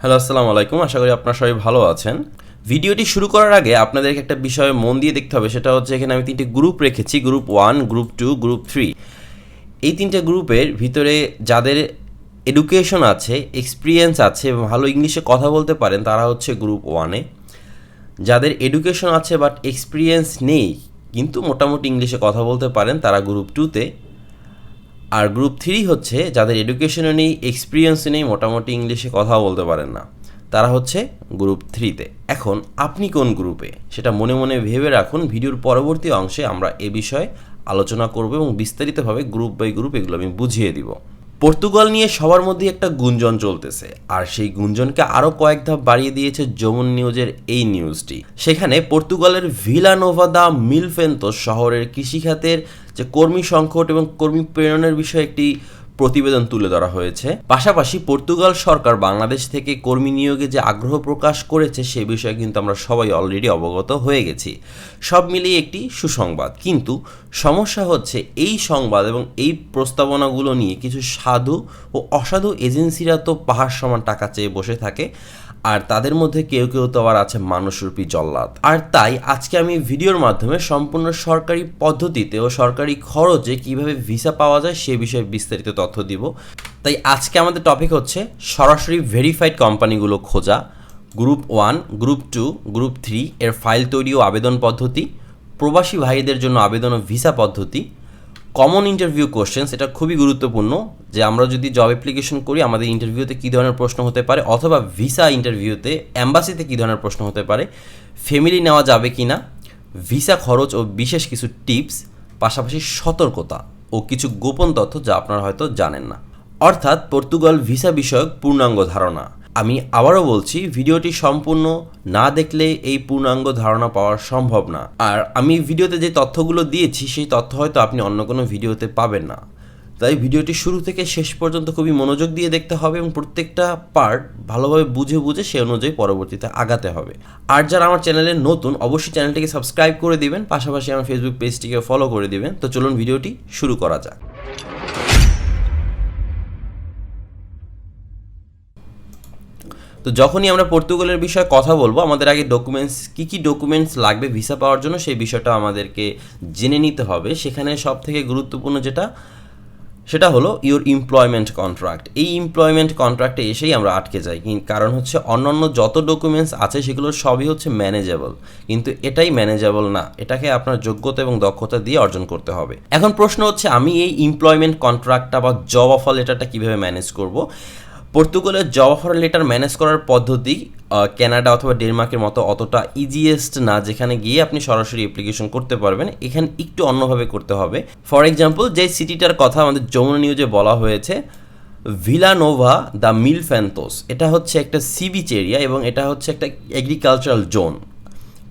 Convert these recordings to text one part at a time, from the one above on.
Hello, আসসালামু আলাইকুম। আশা করি আপনারা সবাই ভালো আছেন। ভিডিওটি শুরু করার আগে আপনাদেরকে একটা বিষয়ে মন দিয়ে দেখতে হবে, সেটা হচ্ছে এখানে আমি তিনটে গ্রুপ রেখেছি group one group two group three এই তিনটে গ্রুপের ভিতরে যাদের এডুকেশন আছে এক্সপিরিয়েন্স আছে এবং ভালো ইংলিশে কথা বলতে পারেন, তারা হচ্ছে গ্রুপ ওয়ানে যাদের এডুকেশন আছে বাট এক্সপিরিয়েন্স নেই, কিন্তু মোটামুটি ইংলিশে কথা বলতে পারেন, তারা গ্রুপ টুতে আর গ্রুপ থ্রি হচ্ছে যাদের এডুকেশনও নেই এক্সপিরিয়েন্স নেই, মোটামুটি ইংলিশে কথা বলতে পারেন না। তারা হচ্ছে গ্রুপ থ্রিতে এখন আপনি কোন গ্রুপে সেটা মনে মনে ভেবে রাখুন, ভিডিওর পরবর্তী অংশে আমরা এ বিষয়ে আলোচনা করব এবং বিস্তারিতভাবে গ্রুপ বাই গ্রুপ এগুলো আমি বুঝিয়ে দিব। পর্তুগাল নিয়ে সবার মধ্যে একটা গুঞ্জন চলতেছে, আর সেই গুঞ্জনকে আরও কয়েক ধাপ বাড়িয়ে দিয়েছে যমুন নিউজের এই নিউজটি। সেখানে পর্তুগালের ভিলানোভা দা মিলফেন্তো শহরের কৃষিখাতের যে কর্মী সংকট এবং কর্মী প্রেরণের বিষয়ে একটি প্রতিবেদন তুলে ধরা হয়েছে। পাশাপাশি পর্তুগাল সরকার বাংলাদেশ থেকে কর্মী নিয়োগে যে আগ্রহ প্রকাশ করেছে, সে বিষয়ে কিন্তু আমরা সবাই অলরেডি অবগত হয়ে গেছি। সব মিলিয়ে একটি সুসংবাদ। কিন্তু সমস্যা হচ্ছে এই সংবাদ এবং এই প্রস্তাবনাগুলো নিয়ে কিছু সাধু ও অসাধু এজেন্সিরা তো পাহাড় সমান টাকা চেয়ে বসে থাকে। আর তাদের মধ্যে কেউ কেউ তো আবার আছে মানুষরূপী জল্লাদ। আর তাই আজকে আমি ভিডিওর মাধ্যমে সম্পূর্ণ সরকারি পদ্ধতিতে ও সরকারি খরচে কীভাবে ভিসা পাওয়া যায় সে বিষয়ে বিস্তারিত তথ্য দিব। তাই আজকে আমাদের টপিক হচ্ছে সরাসরি ভেরিফাইড কোম্পানিগুলো খোঁজা group one group two group three এর ফাইল তৈরি ও আবেদন পদ্ধতি, প্রবাসী ভাইদের জন্য আবেদন ও ভিসা পদ্ধতি কমন ইন্টারভিউ কোশ্চেন্স এটা খুবই গুরুত্বপূর্ণ যে আমরা যদি জব অ্যাপ্লিকেশন করি, আমাদের ইন্টারভিউতে কী ধরনের প্রশ্ন হতে পারে অথবা ভিসা ইন্টারভিউতে অ্যাম্বাসিতে কী ধরনের প্রশ্ন হতে পারে ফ্যামিলি নেওয়া যাবে কি না ভিসা খরচ ও বিশেষ কিছু টিপস পাশাপাশি সতর্কতা ও কিছু গোপন তথ্য যা আপনারা হয়তো জানেন না। অর্থাৎ পর্তুগাল ভিসা বিষয়ক পূর্ণাঙ্গ ধারণা। আমি আবারও বলছি, ভিডিওটি সম্পূর্ণ না দেখলে এই পূর্ণাঙ্গ ধারণা পাওয়া সম্ভব না। আর আমি ভিডিওতে যে তথ্যগুলো দিয়েছি, সেই তথ্য হয়তো আপনি অন্য কোনো ভিডিওতে পাবেন না। তাই ভিডিওটি শুরু থেকে শেষ পর্যন্ত খুবই মনোযোগ দিয়ে দেখতে হবে এবং প্রত্যেকটা পার্ট ভালোভাবে বুঝে বুঝে সে অনুযায়ী পরবর্তীতে আগাতে হবে। আর যারা আমার চ্যানেলে নতুন, অবশ্যই চ্যানেলটিকে সাবস্ক্রাইব করে দিবেন, পাশাপাশি আমার ফেসবুক পেজটিকে ফলো করে দিবেন। তো চলুন ভিডিওটি শুরু করা যাক। তো যখনই আমরা পর্তুগালের বিষয়ে কথা বলব, আমাদের আগে ডকুমেন্টস কী কী ডকুমেন্টস লাগবে ভিসা পাওয়ার জন্য সেই বিষয়টা আমাদেরকে জেনে নিতে হবে। সেখানে সব থেকে গুরুত্বপূর্ণ যেটা, সেটা হলো ইওর এমপ্লয়মেন্ট কন্ট্রাক্ট এই এমপ্লয়মেন্ট কন্ট্রাক্টে এসেই আমরা আটকে যাই। কারণ হচ্ছে অন্যান্য যত ডকুমেন্টস আছে, সেগুলো সবই হচ্ছে ম্যানেজেবল কিন্তু এটাই ম্যানেজেবল না। এটাকে আপনার যোগ্যতা এবং দক্ষতা দিয়ে অর্জন করতে হবে। এখন প্রশ্ন হচ্ছে, আমি এই এমপ্লয়মেন্ট কন্ট্রাক্টটা বা জব অফার লেটারটা কীভাবে ম্যানেজ করব? পর্তুগালের জওয়াহর লেটার ম্যানেজ করার পদ্ধতি ক্যানাডা অথবা ডেনমার্কের মতো অতটা ইজিয়েস্ট না, যেখানে গিয়ে আপনি সরাসরি অ্যাপ্লিকেশন করতে পারবেন। এখানে একটু অন্যভাবে করতে হবে। ফর এক্সাম্পল যে সিটিটার কথা আমাদের যমুনা নিউজে বলা হয়েছে ভিলানোভা দ্য মিল ফ্যান্তোস এটা হচ্ছে একটা সি বিচ এরিয়া এবং এটা হচ্ছে একটা এগ্রিকালচারাল জোন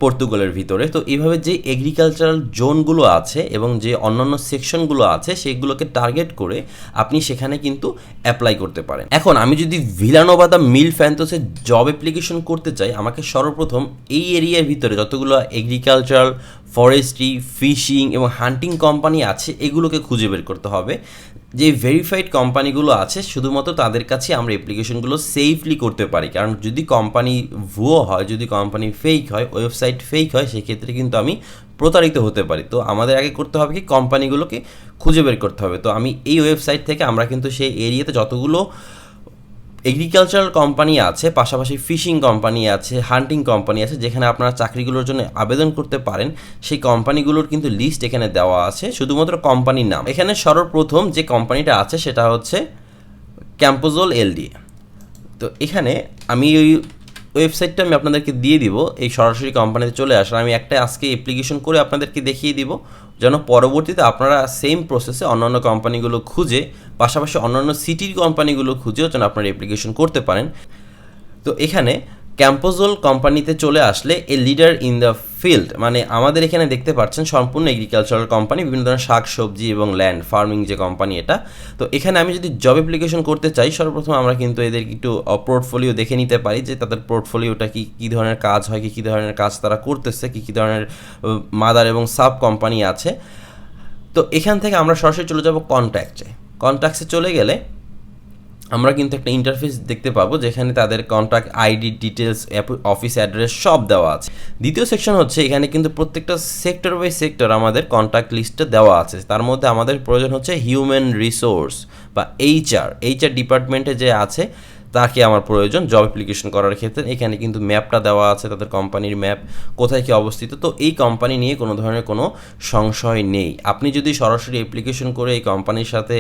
পর্তুগালের ভিতরে। তো এইভাবে যে এগ্রিকালচারাল জোনগুলো আছে এবং যে অন্যান্য সেকশনগুলো আছে, সেগুলোকে টার্গেট করে আপনি সেখানে কিন্তু অ্যাপ্লাই করতে পারেন। এখন আমি যদি ভিলানোভা দা মিল ফ্যান্তোসের জব অ্যাপ্লিকেশন করতে চাই, আমাকে সর্বপ্রথম এই এরিয়ার ভিতরে যতগুলো এগ্রিকালচারাল ফরেস্ট্রি ফিশিং এবং হান্টিং কোম্পানি আছে, এগুলোকে খুঁজে বের করতে হবে। যে ভেরিফাইড কোম্পানিগুলো আছে, শুধুমাত্র তাদের কাছে আমরা অ্যাপ্লিকেশনগুলো সেফলি করতে পারি। কারণ যদি কোম্পানি ভুয়ো হয়, যদি কোম্পানি ফেক হয় ওয়েবসাইট ফেক হয়, সেক্ষেত্রে কিন্তু আমি প্রতারিত হতে পারি। তো আমাদের আগে করতে হবে কি কোম্পানিগুলোকে খুঁজে বের করতে হবে। তো আমি এই ওয়েবসাইট থেকে আমরা কিন্তু সেই এরিয়াতে যতগুলো এগ্রিকালচারাল কোম্পানি আছে, পাশাপাশি ফিশিং কোম্পানি আছে হান্টিং কোম্পানি আছে, যেখানে আপনারা চাকরিগুলোর জন্য আবেদন করতে পারেন। সেই কোম্পানিগুলোর কিন্তু লিস্ট এখানে দেওয়া আছে, শুধুমাত্র কোম্পানির নাম। এখানে সর্বপ্রথম যে কোম্পানিটা আছে, সেটা হচ্ছে ক্যাম্পোজোল এলডি তো এখানে আমি ওই ওয়েবসাইটটা আমি আপনাদেরকে দিয়ে দিব, এই সরাসরি কোম্পানিতে চলে আসার। আমি একটা আজকে অ্যাপ্লিকেশন করে আপনাদেরকে দেখিয়ে দিব, যেন পরবর্তীতে আপনারা সেম প্রসেসে অন্যান্য কোম্পানিগুলো খুঁজে পাশাপাশি অন্যান্য সিটির কোম্পানিগুলো খুঁজেও যেন আপনারা অ্যাপ্লিকেশন করতে পারেন। তো এখানে ক্যাম্পোজোল কোম্পানিতে চলে আসলে a leader in the field মানে আমাদের এখানে দেখতে পাচ্ছেন সম্পূর্ণ এগ্রিকালচারাল কোম্পানি বিভিন্ন ধরনের শাক সবজি এবং ল্যান্ড ফার্মিং যে কোম্পানি এটা। তো এখানে আমি যদি জব অ্যাপ্লিকেশন করতে চাই, সর্বপ্রথম আমরা কিন্তু এদের একটু পোর্টফোলিও দেখে নিতে পারি যে তাদের পোর্টফোলিওটা কী কী ধরনের কাজ হয়, কী কী ধরনের কাজ তারা করতেছে, কী কী ধরনের মাদার এবং সাব কোম্পানি আছে। তো এখান থেকে আমরা সরাসরি চলে যাব কন্ট্যাক্টে কন্ট্যাক্টসে চলে গেলে আমরা কিন্তু একটা ইন্টারফেস দেখতে পাবো যেখানে তাদের contact ID details office address সব দেওয়া আছে। দ্বিতীয় সেকশন হচ্ছে এখানে কিন্তু প্রত্যেকটা সেক্টর বাই সেক্টর আমাদের কন্ট্যাক্ট লিস্টটা দেওয়া আছে। তার মধ্যে আমাদের প্রয়োজন হচ্ছে হিউম্যান রিসোর্স বা এইচআর এইচআর ডিপার্টমেন্টে যে আছে তাকে আমার প্রয়োজন জব অ্যাপ্লিকেশন করার ক্ষেত্রে। এখানে কিন্তু ম্যাপটা দেওয়া আছে, তাদের কোম্পানির ম্যাপ কোথায় কি অবস্থিত। তো এই কোম্পানি নিয়ে কোনো ধরনের কোনো সংশয় নেই। আপনি যদি সরাসরি অ্যাপ্লিকেশন করে এই কোম্পানির সাথে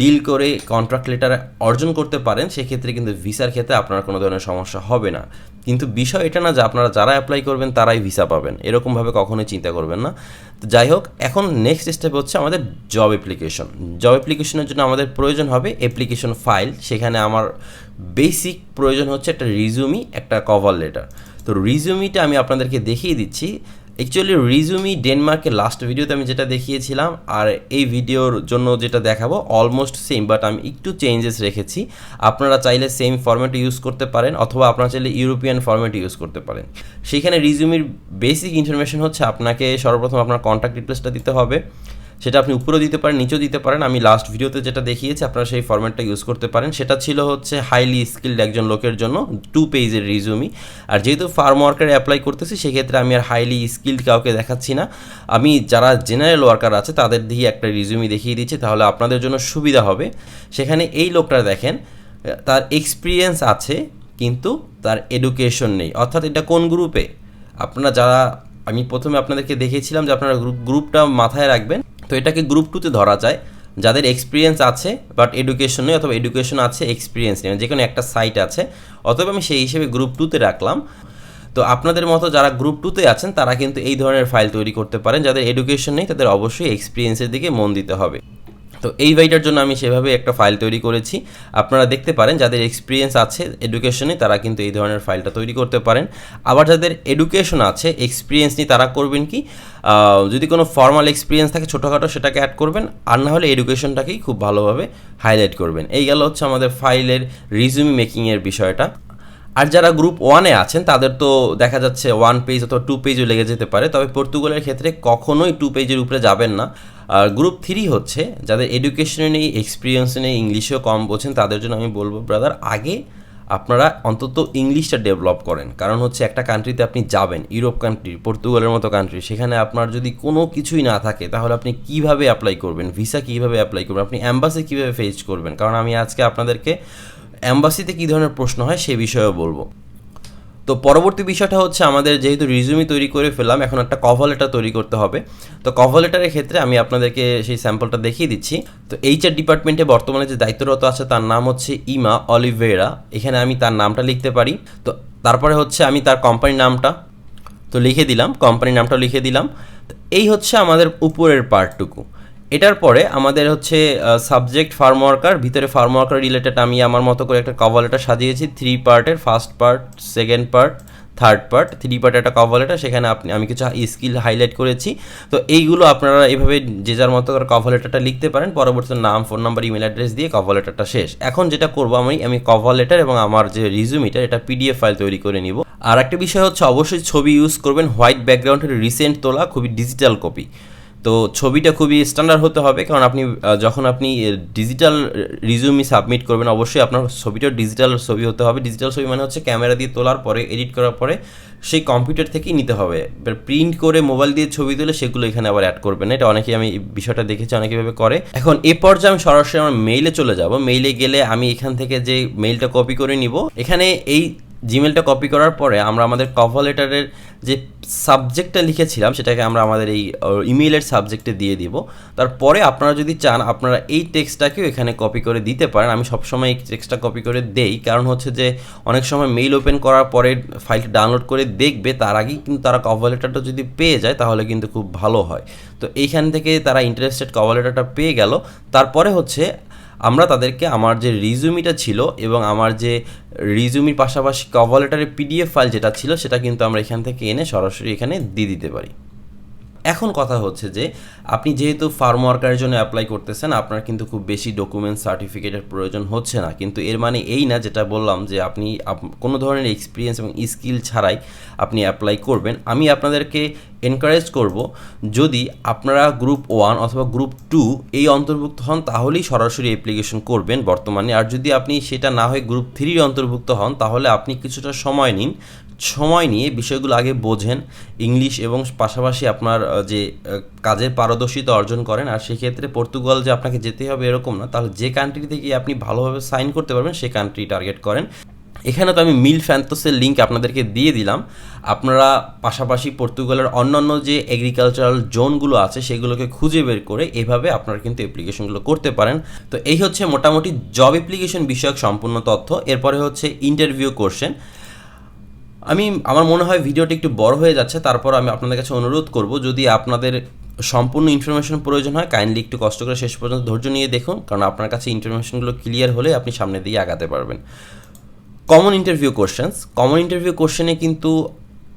ডিল করে কন্ট্রাক্ট লেটার অর্জন করতে পারেন, সেক্ষেত্রে কিন্তু ভিসার ক্ষেত্রে আপনার কোনো ধরনের সমস্যা হবে না। কিন্তু বিষয় এটা না যে আপনারা যারা অ্যাপ্লাই করবেন তারাই ভিসা পাবেন। এরকমভাবে কখনোই চিন্তা করবেন না। তো যাই হোক, এখন নেক্সট স্টেপ হচ্ছে আমাদের জব অ্যাপ্লিকেশন জব অ্যাপ্লিকেশনের জন্য আমাদের প্রয়োজন হবে অ্যাপ্লিকেশন ফাইল সেখানে আমার বেসিক প্রয়োজন হচ্ছে একটা রিজুমি একটা কভার লেটার তো রিজুমিটা আমি আপনাদেরকে দেখিয়ে দিচ্ছি। অ্যাকচুয়ালি রিজুমি ডেনমার্কের লাস্ট ভিডিওতে আমি যেটা দেখিয়েছিলাম, আর এই ভিডিওর জন্য যেটা দেখাবো অলমোস্ট সেম বাট আমি একটু চেঞ্জেস রেখেছি। আপনারা চাইলে সেম ফরম্যাট ইউজ করতে পারেন, অথবা আপনারা চাইলে ইউরোপিয়ান ফরম্যাট ইউজ করতে পারেন। সেখানে রিজুমির বেসিক ইনফরমেশন হচ্ছে, আপনাকে সর্বপ্রথম আপনার কন্ট্যাক্ট ডিটেলসটা দিতে হবে। সেটা আপনি উপরেও দিতে পারেন, নিচেও দিতে পারেন। আমি লাস্ট ভিডিওতে যেটা দেখিয়েছি, আপনারা সেই ফরম্যাটটা ইউজ করতে পারেন। সেটা ছিল হচ্ছে হাইলি স্কিল্ড একজন লোকের জন্য টু পেজের রিজুমি আর যেহেতু ফার্ম ওয়ার্কারে অ্যাপ্লাই করতেছি, সেক্ষেত্রে আমি আর হাইলি স্কিল্ড কাউকে দেখাচ্ছি না। আমি যারা জেনারেল ওয়ার্কার আছে, তাদের দিয়ে একটা রিজুমি দেখিয়ে দিচ্ছি, তাহলে আপনাদের জন্য সুবিধা হবে। সেখানে এই লোকটা দেখেন, তার এক্সপিরিয়েন্স আছে, কিন্তু তার এডুকেশন নেই। অর্থাৎ এটা কোন গ্রুপে আপনারা যারা, আমি প্রথমে আপনাদেরকে দেখিয়েছিলাম যে আপনারা গ্রুপ গ্রুপটা মাথায় রাখবেন। তো এটাকে গ্রুপ টুতে ধরা যায়। যাদের এক্সপিরিয়েন্স আছে বাট এডুকেশন নেই অথবা এডুকেশন আছে এক্সপিরিয়েন্স নেই যে কোনো একটা সাইট আছে, অথবা আমি সেই হিসেবে গ্রুপ টুতে রাখলাম। তো আপনাদের মতো যারা গ্রুপ টুতে আছেন, তারা কিন্তু এই ধরনের ফাইল তৈরি করতে পারেন। যাদের এডুকেশন নেই, তাদের অবশ্যই এক্সপিরিয়েন্সের দিকে মন দিতে হবে। তো এই ভাইটার জন্য আমি সেভাবে একটা ফাইল তৈরি করেছি। আপনারা দেখতে পারেন, যাদের এক্সপিরিয়েন্স আছে এডুকেশনে তারা কিন্তু এই ধরনের ফাইলটা তৈরি করতে পারেন। আবার যাদের এডুকেশন আছে এক্সপিরিয়েন্স নিয়ে তারা করবেন কি যদি কোনো ফর্মাল এক্সপিরিয়েন্স থাকে ছোটোখাটো, সেটাকে অ্যাড করবেন, আর না হলে এডুকেশনটাকেই খুব ভালোভাবে হাইলাইট করবেন। এই গেল হচ্ছে আমাদের ফাইলের রিজিউমি মেকিংয়ের বিষয়টা। আর যারা গ্রুপ ওয়ানে আছেন, তাদের তো দেখা যাচ্ছে ওয়ান পেজ অথবা টু পেজও লেগে যেতে পারে। তবে পর্তুগালের ক্ষেত্রে কখনোই টু পেজের উপরে যাবেন না। আর গ্রুপ থ্রি হচ্ছে, যাদের এডুকেশনে নেই এক্সপিরিয়েন্স নেই ইংলিশেও কম বোঝেন, তাদের জন্য আমি বলব ব্রাদার আগে আপনারা অন্তত ইংলিশটা ডেভেলপ করেন। কারণ হচ্ছে একটা কান্ট্রিতে আপনি যাবেন ইউরোপ কান্ট্রি পর্তুগালের মতো কান্ট্রি সেখানে আপনার যদি কোনো কিছুই না থাকে, তাহলে আপনি কীভাবে অ্যাপ্লাই করবেন? ভিসা কীভাবে অ্যাপ্লাই করবেন? আপনি অ্যাম্বাসি কীভাবে ফেস করবেন? কারণ আমি আজকে আপনাদেরকে অ্যাম্বাসিতে কী ধরনের প্রশ্ন হয়, সে বিষয়েও বলব। তো পরবর্তী বিষয়টা হচ্ছে আমাদের যেহেতু রিজুমি তৈরি করে ফেললাম, এখন একটা কভার লেটার তৈরি করতে হবে। তো কভার লেটারের ক্ষেত্রে আমি আপনাদেরকে সেই স্যাম্পলটা দেখিয়ে দিচ্ছি। তো এইচআর ডিপার্টমেন্টে বর্তমানে যে দায়িত্বরত আছে, তার নাম হচ্ছে ইমা অলিভেরা এখানে আমি তার নামটা লিখতে পারি। তো তারপরে হচ্ছে আমি তার কোম্পানির নামটা, তো লিখে দিলাম কোম্পানির নামটা লিখে দিলাম। এই হচ্ছে আমাদের উপরের পার্টটুকু এটার পরে আমাদের হচ্ছে সাবজেক্ট ফার্ম ওয়ার্কার ভিতরে ফার্ম ওয়ার্কার রিলেটেড আমি আমার মতো করে একটা কভার লেটার সাজিয়েছি থ্রি পার্টের first part second part third part three part একটা কভার লেটার সেখানে আপনি, আমি কিছু স্কিল হাইলাইট করেছি। তো এইগুলো আপনারা এইভাবে যে যার মতো করে কভার লেটারটা লিখতে পারেন, পরবর্তী নাম ফোন নাম্বার ইমেল অ্যাড্রেস দিয়ে কভার লেটারটা শেষ। এখন যেটা করব আমি আমি কভার লেটার এবং আমার যে রিজুমিটা এটা পিডিএফ ফাইল তৈরি করে নিব। আর একটা বিষয় হচ্ছে, অবশ্যই ছবি ইউজ করবেন হোয়াইট ব্যাকগ্রাউন্ডের রিসেন্ট তোলা, খুবই ডিজিটাল কপি তো ছবিটা খুবই স্ট্যান্ডার্ড হতে হবে, কারণ আপনি যখন আপনি ডিজিটাল রিজিউমি সাবমিট করবেন, অবশ্যই আপনার ছবিটাও ডিজিটাল ছবি হতে হবে। ডিজিটাল ছবি মানে হচ্ছে ক্যামেরা দিয়ে তোলার পরে এডিট করার পরে সেই কম্পিউটার থেকেই নিতে হবে। এবার প্রিন্ট করে মোবাইল দিয়ে ছবি তুলে সেগুলো এখানে আবার অ্যাড করবেন। এটা অনেকেই আমি বিষয়টা দেখেছি, অনেকে এভাবে করে। এখন এ পর্যায়ে আমি সরাসরি আমার মেইলে চলে যাব। মেইলে গেলে আমি এখান থেকে যে মেইলটা কপি করে নিব, এখানে এই জিমেলটা কপি করার পরে আমরা আমাদের কভার লেটারের যে সাবজেক্টটা লিখেছিলাম, সেটাকে আমরা আমাদের এই ইমেলের সাবজেক্টে দিয়ে দিব। তারপরে আপনারা যদি চান, আপনারা এই টেক্সটটাকেও এখানে কপি করে দিতে পারেন। আমি সবসময় এই টেক্সটটা কপি করে দেই। কারণ হচ্ছে যে, অনেক সময় মেইল ওপেন করার পরে ফাইলটা ডাউনলোড করে দেখবে, তার আগেই কিন্তু তারা কভার লেটারটা যদি পেয়ে যায়, তাহলে কিন্তু খুব ভালো হয়। তো এইখান থেকে তারা ইন্টারেস্টেড কভার লেটারটা পেয়ে গেল। তারপরে হচ্ছে আমরা তাদেরকে আমার যে রিজুমিটা ছিল এবং আমার যে রিজুমির পাশাপাশি কভার লেটারের পিডিএফ ফাইল যেটা ছিল, সেটা কিন্তু আমরা এখান থেকে এনে সরাসরি এখানে দিয়ে দিতে পারি। এখন কথা হচ্ছে যে, আপনি যেহেতু ফার্ম ওয়ার্কারের জন্য অ্যাপ্লাই করতেছেন, আপনার কিন্তু খুব বেশি ডকুমেন্ট সার্টিফিকেটের প্রয়োজন হচ্ছে না। কিন্তু এর মানে এই না যেটা বললাম যে, আপনি আপ- কোনো ধরনের এক্সপিরিয়েন্স এবং স্কিল ছাড়াই আপনি অ্যাপ্লাই করবেন। আমি আপনাদেরকে এনকারেজ করব, যদি আপনারা গ্রুপ ওয়ান অথবা গ্রুপ টু এই অন্তর্ভুক্ত হন, তাহলেই সরাসরি অ্যাপ্লিকেশন করবেন বর্তমানে। আর যদি আপনি সেটা না হয়ে গ্রুপ থ্রির অন্তর্ভুক্ত হন, তাহলে আপনি কিছুটা সময় নিন। সময় নিয়ে বিষয়গুলো আগে বোঝেন। ইংলিশ এবং পাশাপাশি আপনার যে কাজের পারদর্শিতা অর্জন করেন। আর সেক্ষেত্রে পর্তুগাল যে আপনাকে যেতে হবে এরকম না। তাহলে যে কান্ট্রি থেকে আপনি ভালোভাবে সাইন করতে পারবেন সেই কান্ট্রি টার্গেট করেন। এখানে তো আমি মিল ফ্যান্টোসের লিঙ্ক আপনাদেরকে দিয়ে দিলাম। আপনারা পাশাপাশি পর্তুগালের অন্যান্য যে এগ্রিকালচারাল জোনগুলো আছে, সেগুলোকে খুঁজে বের করে এভাবে আপনারা কিন্তু অ্যাপ্লিকেশনগুলো করতে পারেন। তো এই হচ্ছে মোটামুটি জব অ্যাপ্লিকেশন বিষয়ক সম্পূর্ণ তথ্য। এরপরে হচ্ছে ইন্টারভিউ কোশ্চেন আমি, আমার মনে হয় ভিডিওটি একটু বড় হয়ে যাচ্ছে, তারপর আমি আপনাদের কাছে অনুরোধ করব, যদি আপনাদের সম্পূর্ণ ইনফরমেশন প্রয়োজন হয় কাইন্ডলি একটু কষ্ট করে শেষ পর্যন্ত ধৈর্য নিয়ে দেখুন, কারণ আপনার কাছে ইনফরমেশনগুলো ক্লিয়ার হলে আপনি সামনে দিয়ে আগাতে পারবেন। Common interview questions common interview কোশ্চেনে কিন্তু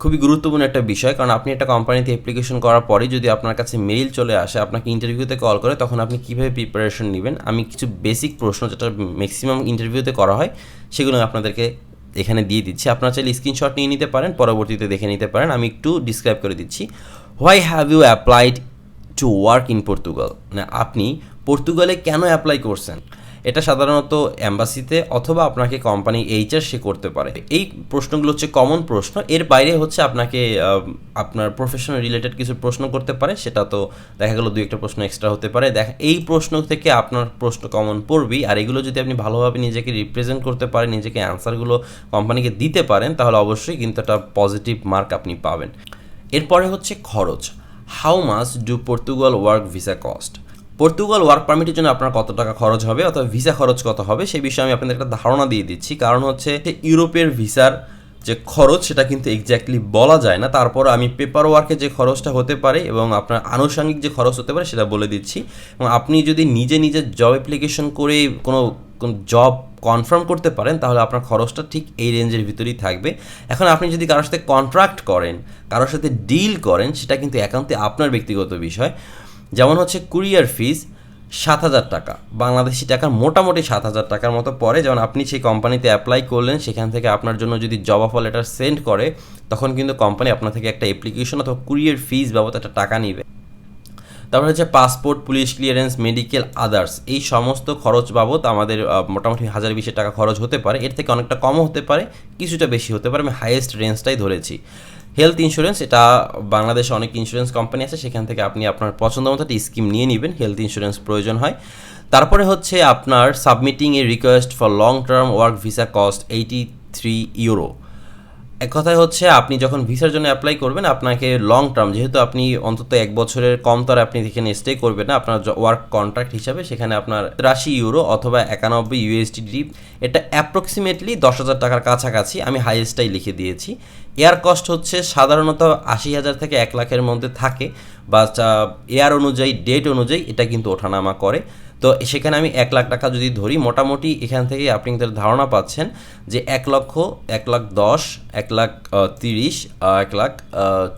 খুবই গুরুত্বপূর্ণ একটা বিষয়, কারণ আপনি একটা কোম্পানিতে অ্যাপ্লিকেশন করার পরে যদি আপনার কাছে মেইল চলে আসে, আপনাকে ইন্টারভিউতে কল করে, তখন আপনি কীভাবে প্রিপারেশন নেবেন? আমি কিছু বেসিক প্রশ্ন যেটা ম্যাক্সিমাম ইন্টারভিউতে করা হয়, সেগুলো আপনাদেরকে এখানে দিয়ে দিচ্ছি। আপনারা চাইলে স্ক্রিনশট নিয়ে নিতে পারেন, পরবর্তীতে দেখে নিতে পারেন। আমি একটু ডিসক্রাইব করে দিচ্ছি। Why have you applied to work in Portugal মানে আপনি পর্তুগালে কেন অ্যাপ্লাই করছেন? এটা সাধারণত অ্যাম্বাসিতে অথবা আপনাকে কোম্পানি এইচআর সে করতে পারে। এই প্রশ্নগুলো হচ্ছে কমন প্রশ্ন। এর বাইরে হচ্ছে আপনাকে আপনার প্রফেশনাল রিলেটেড কিছু প্রশ্ন করতে পারে। সেটা তো দেখা গেলো দুই একটা প্রশ্ন এক্সট্রা হতে পারে। দেখা, এই প্রশ্ন থেকে আপনার প্রশ্ন কমন পড়বেই। আর এগুলো যদি আপনি ভালোভাবে নিজেকে রিপ্রেজেন্ট করতে পারেন, নিজেকে অ্যান্সারগুলো কোম্পানিকে দিতে পারেন, তাহলে অবশ্যই কিন্তু একটা পজিটিভ মার্ক আপনি পাবেন। এরপরে হচ্ছে খরচ। How much do Portugal work visa cost Portugal work পারমিটের জন্য আপনার কত টাকা খরচ হবে অথবা ভিসা খরচ কত হবে, সেই বিষয়ে আমি আপনাদের একটা ধারণা দিয়ে দিচ্ছি। কারণ হচ্ছে ইউরোপের ভিসার যে খরচ, সেটা কিন্তু এক্স্যাক্টলি বলা যায় না। তারপর আমি পেপার ওয়ার্কে যে খরচটা হতে পারে এবং আপনার আনুষঙ্গিক যে খরচ হতে পারে, সেটা বলে দিচ্ছি। এবং আপনি যদি নিজে নিজে জব অ্যাপ্লিকেশন করে কোনো জব কনফার্ম করতে পারেন, তাহলে আপনার খরচটা ঠিক এই রেঞ্জের ভিতরেই থাকবে। এখন আপনি যদি কারোর সাথে কন্ট্রাক্ট করেন, কারোর সাথে ডিল করেন, সেটা কিন্তু একান্তে আপনার ব্যক্তিগত বিষয়। যেমন হচ্ছে কুরিয়ার ফিস সাত হাজার টাকা, বাংলাদেশি টাকা মোটামুটি সাত হাজার টাকার মতো পড়ে যেমন আপনি সেই কোম্পানিতে অ্যাপ্লাই করলেন, সেখান থেকে আপনার জন্য যদি জব অফার লেটার সেন্ড করে, তখন কিন্তু কোম্পানি আপনার থেকে একটা অ্যাপ্লিকেশন অথবা কুরিয়ার ফিস বাবদ একটা টাকা নেবে। তারপর হচ্ছে passport police clearance medical others এই সমস্ত খরচ বাবদ আমাদের মোটামুটি হাজার বিশের টাকা খরচ হতে পারে। এর থেকে অনেকটা কমও হতে পারে, কিছুটা বেশি হতে পারে। আমি হাইয়েস্ট রেঞ্জটাই ধরেছি। হেলথ ইন্স্যুরেন্স এটা বাংলাদেশে অনেক ইন্স্যুরেন্স কোম্পানি আছে, সেখান থেকে আপনি আপনার পছন্দ মতো একটা স্কিম নিয়ে নেবেন হেলথ ইন্স্যুরেন্স প্রয়োজন হয়। তারপরে হচ্ছে আপনার submitting a request for long term work visa cost eighty three euro এক কথায় হচ্ছে আপনি যখন ভিসার জন্য অ্যাপ্লাই করবেন, আপনাকে লং টার্ম যেহেতু আপনি অন্তত এক বছরের কম তর আপনি এখানে স্টে করবেন না, আপনার ওয়ার্ক কন্ট্রাক্ট হিসাবে সেখানে আপনার তিরাশি ইউরো অথবা একানব্বই ইউএসডি এটা অ্যাপ্রক্সিমেটলি দশ হাজার টাকার কাছাকাছি আমি হাইয়েস্টটাই লিখে দিয়েছি। এয়ার কস্ট হচ্ছে সাধারণত আশি হাজার থেকে এক লাখের মধ্যে থাকে বা এয়ার অনুযায়ী ডেট অনুযায়ী এটা কিন্তু ওঠানামা করে। তো সেখানে আমি এক লাখ টাকা যদি ধরি, মোটামুটি এখান থেকে আপনি কিন্তু ধারণা পাচ্ছেন যে এক লক্ষ, এক লাখ দশ, এক লাখ তিরিশ এক লাখ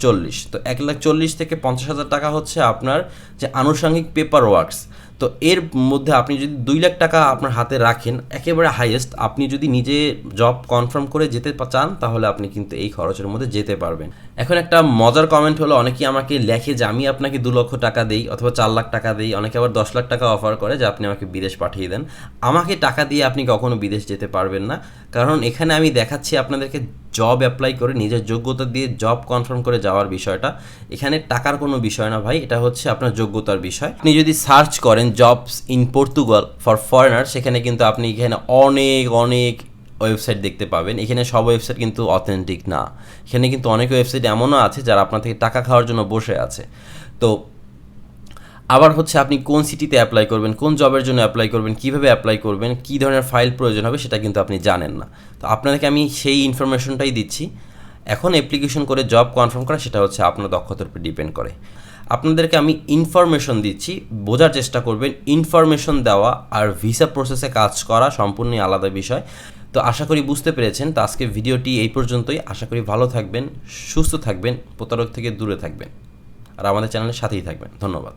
চল্লিশ। তো এক লাখ চল্লিশ থেকে পঞ্চাশ হাজার টাকা হচ্ছে আপনার যে আনুষঙ্গিক পেপার ওয়ার্কস তো এর মধ্যে আপনি যদি দুই লাখ টাকা আপনার হাতে রাখেন, একেবারে হাইয়েস্ট আপনি যদি নিজে জব কনফার্ম করে যেতে চান, তাহলে আপনি কিন্তু এই খরচের মধ্যে যেতে পারবেন। এখন একটা মজার কমেন্ট হলো, অনেকেই আমাকে লেখে যে, আমি আপনাকে দু লক্ষ টাকা দেই অথবা চার লাখ টাকা দেই। অনেকে আবার দশ লাখ টাকা অফার করে যে, আপনি আমাকে বিদেশ পাঠিয়ে দেন। আমাকে টাকা দিয়ে আপনি কখনো বিদেশ যেতে পারবেন না। কারণ এখানে আমি দেখাচ্ছি আপনাদেরকে জব অ্যাপ্লাই করে, নিজের যোগ্যতা দিয়ে জব কনফার্ম করে যাওয়ার বিষয়টা। এখানে টাকার কোনো বিষয় না ভাই, এটা হচ্ছে আপনার যোগ্যতার বিষয়। আপনি যদি সার্চ করেন jobs in Portugal for foreigner সেখানে কিন্তু আপনি এখানে অনেক অনেক ওয়েবসাইট দেখতে পাবেন। এখানে সব ওয়েবসাইট কিন্তু অথেন্টিক না। এখানে কিন্তু অনেক ওয়েবসাইট এমনও আছে যারা আপনার থেকে টাকা খাওয়ার জন্য বসে আছে। তো, আবার হচ্ছে আপনি কোন সিটিতে অ্যাপ্লাই করবেন, কোন জবের জন্য অ্যাপ্লাই করবেন, কীভাবে অ্যাপ্লাই করবেন, কী ধরনের ফাইল প্রয়োজন হবে সেটা কিন্তু আপনি জানেন না। তো আপনাদেরকে আমি সেই ইনফরমেশনটাই দিচ্ছি। এখন অ্যাপ্লিকেশন করে জব কনফার্ম করা সেটা হচ্ছে আপনার দক্ষতার উপর ডিপেন্ড করে। আপনাদেরকে আমি ইনফরমেশন দিচ্ছি, বোঝার চেষ্টা করবেন। ইনফরমেশন দেওয়া আর ভিসা প্রসেসে কাজ করা সম্পূর্ণই আলাদা বিষয়। তো আশা করি বুঝতে পেরেছেন। তো আজকে ভিডিওটি এই পর্যন্তই। আশা করি ভালো থাকবেন, সুস্থ থাকবেন, প্রতারক থেকে দূরে থাকবেন। আর আমাদের চ্যানেলের সাথেই থাকবেন। ধন্যবাদ।